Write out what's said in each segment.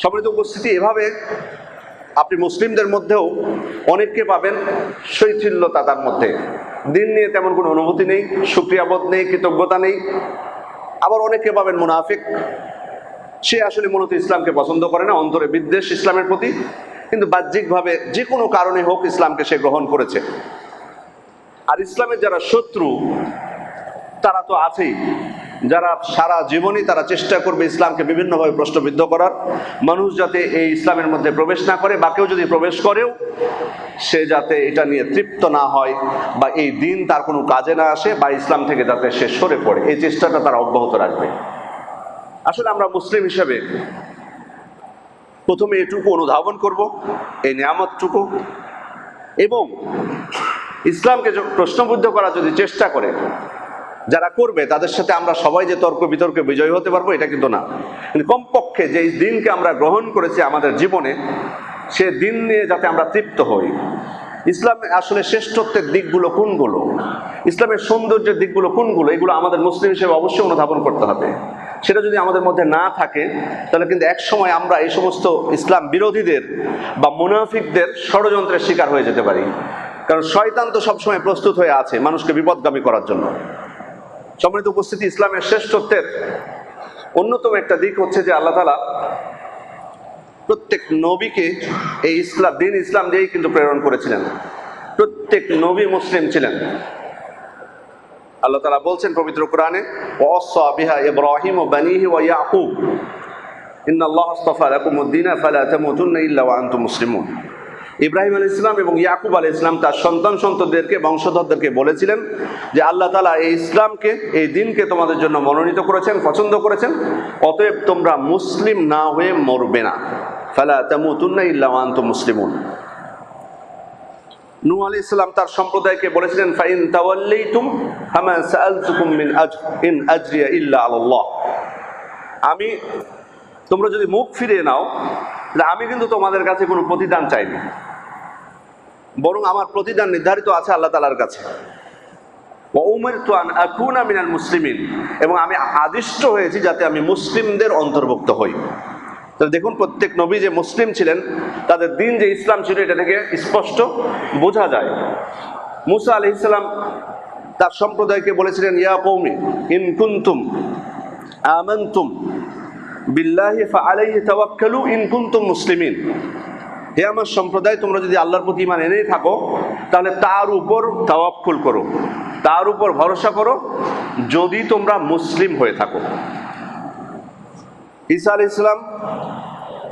সম্মানিত উপস্থিতি, এভাবে আপনি মুসলিমদের মধ্যেও অনেককে পাবেন শৈথিল্যতা তার মধ্যে। দিন নিয়ে তেমন কোনো অনুভূতি নেই, সুক্রিয়াবোধ নেই, কৃতজ্ঞতা নেই। আবার অনেকে পাবেন মুনাফিক। সে আসলে মূলত ইসলামকে পছন্দ করে না, অন্তরে বিদ্বেষ ইসলামের প্রতি। কিন্তু বাহ্যিকভাবে যে কোনো কারণে হোক ইসলামকে সে গ্রহণ করেছে। আর ইসলামের যারা শত্রু, তারা তো আছেই। যারা সারা জীবনই তারা চেষ্টা করবে ইসলামকে বিভিন্নভাবে প্রশ্নবিদ্ধ করার, মানুষ যাতে এই ইসলামের মধ্যে প্রবেশ না করে বা কেউ যদি প্রবেশ করেও সে যাতে এটা নিয়ে তৃপ্ত না হয় বা এই দিন তার কোনো কাজে না আসে বা ইসলাম থেকে যাতে সে সরে পড়ে। এই চেষ্টাটা তারা অব্যাহত রাখবে। আসলে আমরা মুসলিম হিসেবে প্রথমে এটুকু অনুধাবন করব, এই নিয়ামতটুকু। এবং ইসলামকে প্রশ্নবুদ্ধ করার যদি চেষ্টা করে যারা করবে, তাদের সাথে আমরা সবাই যে তর্ক বিতর্কে বিজয়ী হতে পারব, এটা কিন্তু না। কিন্তু কমপক্ষে যে দিনকে আমরা গ্রহণ করেছি আমাদের জীবনে, সে দিন নিয়ে যাতে আমরা তৃপ্ত হই। ইসলামে আসলে শ্রেষ্ঠত্বের দিকগুলো কোনগুলো? ইসলামের সৌন্দর্যের দিকগুলো কোনগুলো? এগুলো আমাদের মুসলিম হিসেবে অবশ্যই অনুধাবন করতে হবে। সেটা যদি আমাদের মধ্যে না থাকে, তাহলে কিন্তু এক সময় আমরা এই সমস্ত ইসলাম বিরোধীদের বা মুনাফিকদের ষড়যন্ত্রের শিকার হয়ে যেতে পারি। কারণ শয়তান তো সবসময় প্রস্তুত হয়ে আছে মানুষকে বিপদগামী করার জন্য। সম্মানিত উপস্থিতি, ইসলামের শ্রেষ্ঠত্বের অন্যতম একটা দিক হচ্ছে যে আল্লাহ তালা প্রত্যেক নবীকে এই ইসলাম, দিন ইসলাম দিয়েই কিন্তু প্রেরণ করেছিলেন। প্রত্যেক নবী মুসলিম ছিলেন। আল্লাহ তালা বলছেন পবিত্র কোরআনে ওয়াসা বিহা ইব্রাহিম ও বানিহি ওয়া ইয়াকুব। ইন্নাল্লাহ আস্তাফা লাকুমুদ্দিন ফালা তামুতুন্না ইল্লা ওয়া আনতুম মুসলিমুন। ইব্রাহিম আলী ইসলাম এবং ইয়াকুব আলী ইসলাম তার সন্তান সন্ততিদেরকে, বংশধরদেরকে বলেছিলেন যে আল্লাহ তালা এই ইসলামকে, এই দিনকে তোমাদের জন্য মনোনীত করেছেন, পছন্দ করেছেন। অতএব তোমরা মুসলিম না হয়ে মরবে না। ফালা তামুতুন্না ইল্লা ওয়া মুসলিমুন। নূহ আলী ইসলাম তার সম্প্রদায়কে বলেছিলেন, ফাইন তাওয়াল্লাইতুম ফামা সাআলতুকুম মিন আজ, ইন আজরিয়া ইল্লা আলাল্লাহ। আমি, তোমরা যদি মুখ ফিরিয়ে নাও, তাহলে আমি কিন্তু তোমাদের কাছে কোনো প্রতিদান চাইনি। বরং আমার প্রতিদান নির্ধারিত আছে আল্লাহ তালার কাছে। মুসলিমিন। এবং আমি আদিষ্ট হয়েছি যাতে আমি মুসলিমদের অন্তর্ভুক্ত হই। দেখুন, প্রত্যেক নবী যে মুসলিম ছিলেন, তাদের দিন যে ইসলাম ছিল, এটা থেকে স্পষ্ট বোঝা যায়। মুসা আলি ইসলাম তার সম্প্রদায়কে বলেছিলেন, ইয়া কৌমি ইন কুন্তুম আমান্তুম বিল্লাহি ফাআলাইহি তাওয়াক্কালু, ইন কুনতুম মুসলিমিন। হে আমার সম্প্রদায়, তোমরা যদি আল্লাহর প্রতি ইমান এনেই থাকো, তাহলে তার উপর তাওয়াক্কুল করো। তার উপর ভরসা করো, যদি তোমরা মুসলিম হয়ে থাকো। ঈসা আলাইহিস ইসলাম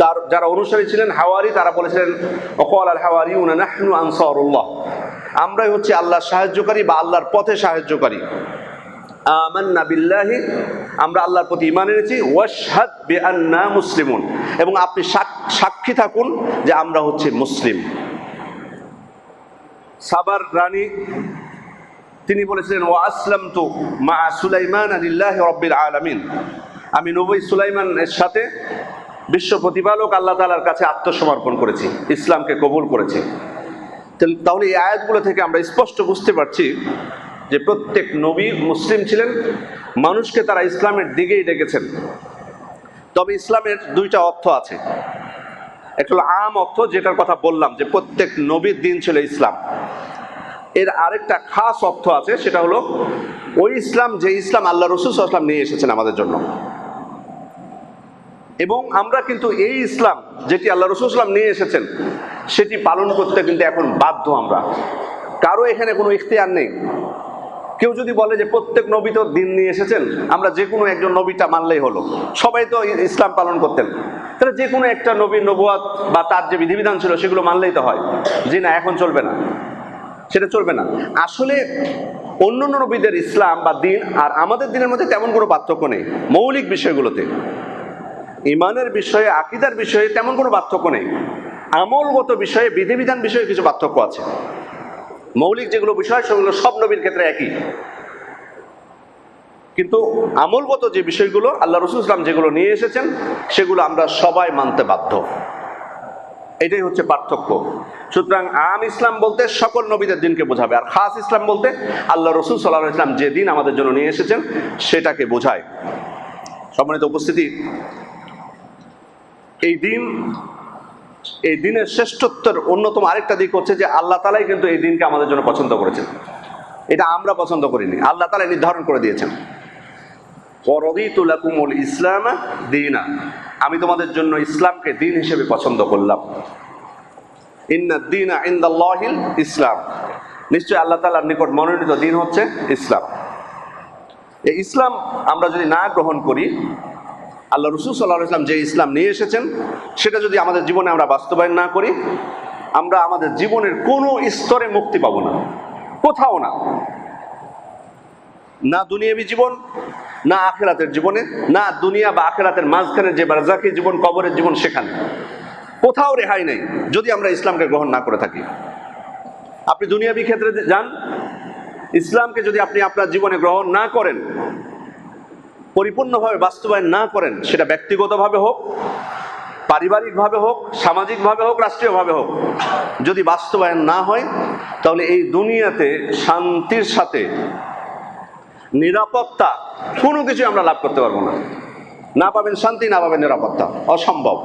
তার, যারা অনুসারী ছিলেন, হাওয়ারি, তারা বলেছিলেন অকল আল হাওয়ারি নাহনু আনসারুল্লাহ। আমরাই হচ্ছে আল্লাহর সাহায্যকারী বা আল্লাহর পথে সাহায্যকারী। আমান্না বিল্লাহি, আমরা আল্লাহর প্রতি ইমান এনেছি। ওয়াশহাদ বিআন্না মুসলিমুন। এবং আপনি সাক- সাক্ষী থাকুন যে আমরা হচ্ছে মুসলিম। সাবার রানী, তিনি বলেছিলেন ও আসলাম তো মা সুলাইমান আলিল্লাহ রব্বিল আলামিন। আমি নবী সুলাইমানের সাথে বিশ্ব প্রতিপালক আল্লাহ তালার কাছে আত্মসমর্পণ করেছি, ইসলামকে কবুল করেছি। তাহলে এই আয়াতগুলো থেকে আমরা স্পষ্ট বুঝতে পারছি যে প্রত্যেক নবী মুসলিম ছিলেন, মানুষকে তারা ইসলামের দিকেই ডেকেছেন। তবে ইসলামের দুইটা অর্থ আছে। একটা আম অর্থ, যেটার কথা বললাম যে প্রত্যেক নবীর দিন ছিল ইসলাম। এর আরেকটা খাস অর্থ আছে, সেটা হলো ওই ইসলাম যে ইসলাম আল্লাহ রসুল নিয়ে এসেছেন আমাদের জন্য। এবং আমরা কিন্তু এই ইসলাম যেটি আল্লাহ রসুল ইসলাম নিয়ে এসেছেন, সেটি পালন করতে কিন্তু এখন বাধ্য আমরা। কারও এখানে কোনো ইখতিয়ার নেই। কেউ যদি বলে যে প্রত্যেক নবী তো দিন নিয়ে এসেছেন, আমরা যে কোনো একজন নবীটা মানলেই হলো। সবাই তো ইসলাম পালন করতেন। তাহলে যে কোনো একটা নবীর নবুয়াত বা তার যে বিধিবিধান ছিল, সেগুলো মানলেই তো হয়। জি না, এখন চলবে না। সেটা চলবে না। আসলে অন্য নবীদের ইসলাম বা দিন আর আমাদের দিনের মধ্যে তেমন কোনো পার্থক্য নেই, মৌলিক বিষয়গুলোতে। ইমানের বিষয়ে, আকিদার বিষয়ে তেমন কোনো পার্থক্য নেই। আমলগত বিষয়ে, বিধিবিধান বিষয়ে কিছু পার্থক্য আছে। মৌলিক যেগুলো বিষয়, সেগুলো সব নবীর ক্ষেত্রে একই। কিন্তু আমলগত যে বিষয়গুলো, আল্লাহ রসুল ইসলাম যেগুলো নিয়ে এসেছেন, সেগুলো আমরা সবাই মানতে বাধ্য। এটাই হচ্ছে পার্থক্য। সুতরাং আম ইসলাম বলতে সকল নবীদের দিনকে বোঝাবে, আর খাস ইসলাম বলতে আল্লাহ রসুল সাল্লাহ ইসলাম যে দিন আমাদের জন্য নিয়ে এসেছেন, সেটাকে বোঝায়। সম্মানিত উপস্থিতি, এই দিন এই দিনের শ্রেষ্ঠত্বের অন্যতম আরেকটা দিক হচ্ছে যে আল্লাহ তালাই কিন্তু এই দিনকে আমাদের জন্য পছন্দ করেছেন। এটা আমরা পছন্দ করিনি। আল্লাহ তালা নির্ধারণ করে দিয়েছেন। পরদিতুলাকুমুল ইসলাম দিনা। আমি তোমাদের জন্য ইসলামকে দিন হিসেবে পছন্দ করলাম। ইন্না দিন ইন্দাল্লাহিল ইসলাম। নিশ্চয় আল্লাহ তালার নিকট মনোনীত দিন হচ্ছে ইসলাম। এই ইসলাম আমরা যদি না গ্রহণ করি আল্লাহ রসুল সাল্লাহ ইসলাম যে ইসলাম নিয়ে এসেছেন, সেটা যদি আমাদের জীবনে আমরা বাস্তবায়ন না করি, আমরা আমাদের জীবনের কোনো স্তরে মুক্তি পাবো না। কোথাও না। না দুনিয়াবি জীবন, না আখেরাতের জীবনে, না দুনিয়া বা আখেরাতের মাঝখানে যে বারজাকি জীবন, কবরের জীবন সেখানে। কোথাও রেহাই নেই, যদি আমরা ইসলামকে গ্রহণ না করে থাকি। আপনি দুনিয়াবী ক্ষেত্রে যান, ইসলামকে যদি আপনি আপনার জীবনে গ্রহণ না করেন পরিপূর্ণভাবে বাস্তবায়ন না করেন, সেটা ব্যক্তিগতভাবে হোক, পারিবারিকভাবে হোক, সামাজিকভাবে হোক, রাষ্ট্রীয়ভাবে হোক, যদি বাস্তবায়ন না হয়, তাহলে এই দুনিয়াতে শান্তির সাথে নিরাপত্তা কোনো কিছু আমরা লাভ করতে পারব না। না পাবেন শান্তি, না পাবেন নিরাপত্তা। অসম্ভব।